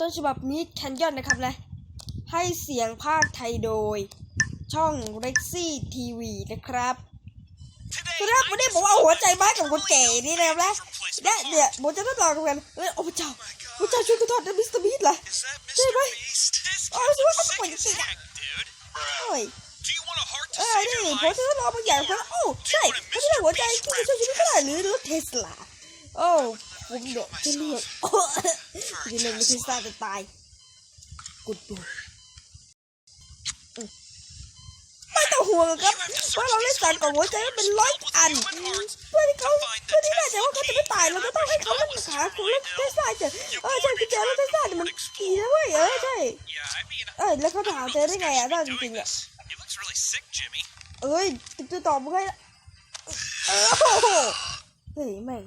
ต้นฉบับมิดแคนยอนนะครับนะให้เสียงภาคไทยโดย ช่อง Rexy TV นะครับสำหรับวันนี้ผมเอาหัวใจบ้านกับคนแก่นี่นะครับนะและเนี่ยผมจะทดลองกันเอ้ยโอ้พระเจ้าพระเจ้าช่วยกระทอดนะมิสเตอร์บีทเหรอ Is that Hey, Mr. wait. Beast? This Oh, guy's so what's sick the point? as heck, dude. โอ้ย Do you want a heart เอ to อ save นี่ your ผม life? จะทดลองบางอย่างครับโอ้ใช่เขาจะได้หัวใจที่จะช่วยชีวิตก็ได้หรือรถเทสลาโอ้ ผมเดี๋ยวจะเลือกโอ้จะเลือกรถเทสลาจะตายกุดดูไม่ต้องห่วงครับว่าเราเล่นสารกับหัวใจเป็นร้อยอันเพื่อที่เขาเพื่อที่แน่ใจว่าเขาจะไม่ตายเราก็ต้องให้เขาเล่นขาของรถเทสลาเจอเออใช่กุญแจรถเทสลาเนี่ยมันดีนะเว้ยเออใช่ Yeah, I mean, เออแล้วเขาถามเจอได้ไงอะ you ถ้า should จ be ริง doing ๆอะ this. It looks really sick, Jimmy. เอ้ยจะตอบมึงให้ละเออโอ้โหเฮ้ยแม่ง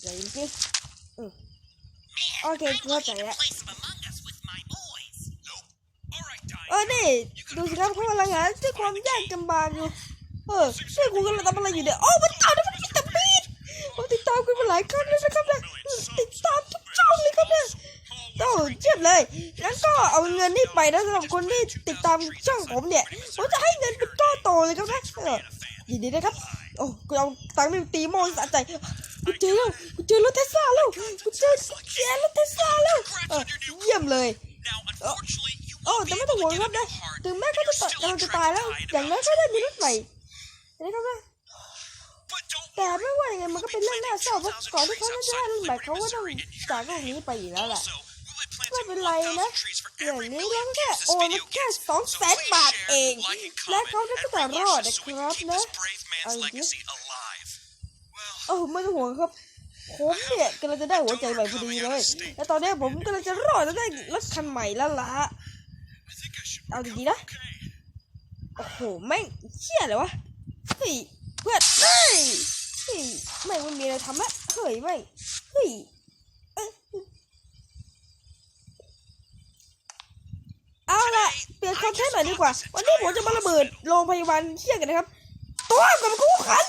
ใหญ่จริงๆ เออ Man, Okay, I'm go looking ahead. to play some Among Us with my boys. Nope. All right, Di. เออนี่ดูสิครับเขากำลังหาด้วยความยากลำบากอยู่เออช่วยกูกำลังทำอะไรอยู่เนี่ยโอ้มันตามนะมันมิสเตอร์บีดผมติดตามคุณมาหลายครั้งแล้วนะครับเนี่ยติดตามทุกช่องเลยครับเนี่ยโอ้เจ็บเลยงั้นก็เอาเงินนี่ไปนะสำหรับคนที่ติดตามช่องผมเนี่ยผมจะให้เงินเป็นก้อนโตเลยครับนะเออยินดีนะครับโอ้กูเอาตังค์ไปตีโมสะใจ กูเจอแล้วกูเจอรถเทสลาแล้วกูเจอแกรถเทสลาแล้วเยี่ยมเลยโอ้แต่ไม่ต้องห่วงครับนะถึงแม้เขาจะตายราจะตายแล้ว อย่างน้อยก็ได้มีรถใหม่นะครับนะแต่ไม่ว่าอย่างไงมันก็เป็นเรื่องน่าเศร้าเพราะก่อนที่เขาจะได้รถใหม่เขาก็ต้องจากโลกนี้ไปอยู่แล้วแหละไม่เป็นไรนะอย่างนี้เรื่องแค่โอนแค่สองแสนบาทเอง และเขาได้ก็แต่รอดนะครับนะอะไรอย่างเงี้ย เออไม่ต้องห่วงครับ ผมเนี่ยกำลังจะได้หัวใจใหม่พอดีเลย และตอนนี้ผมกำลังจะรอดและได้รถคันใหม่แล้วล่ะเอาดีๆนะ โอ้โหแม่งเชี่ยเลยวะ เฮ้ยเพื่อนเฮ้ยเฮ้ยแม่งไม่มีอะไรทำละเฮ้ยแม่เฮ้ยเอ้ยเอาละเปลี่ยนคอนเทนต์หน่อยดีกว่า วันนี้ผมจะมาระเบิดโรงพยาบาลเชี่ยกันนะครับ ตัวกับคู่ขัน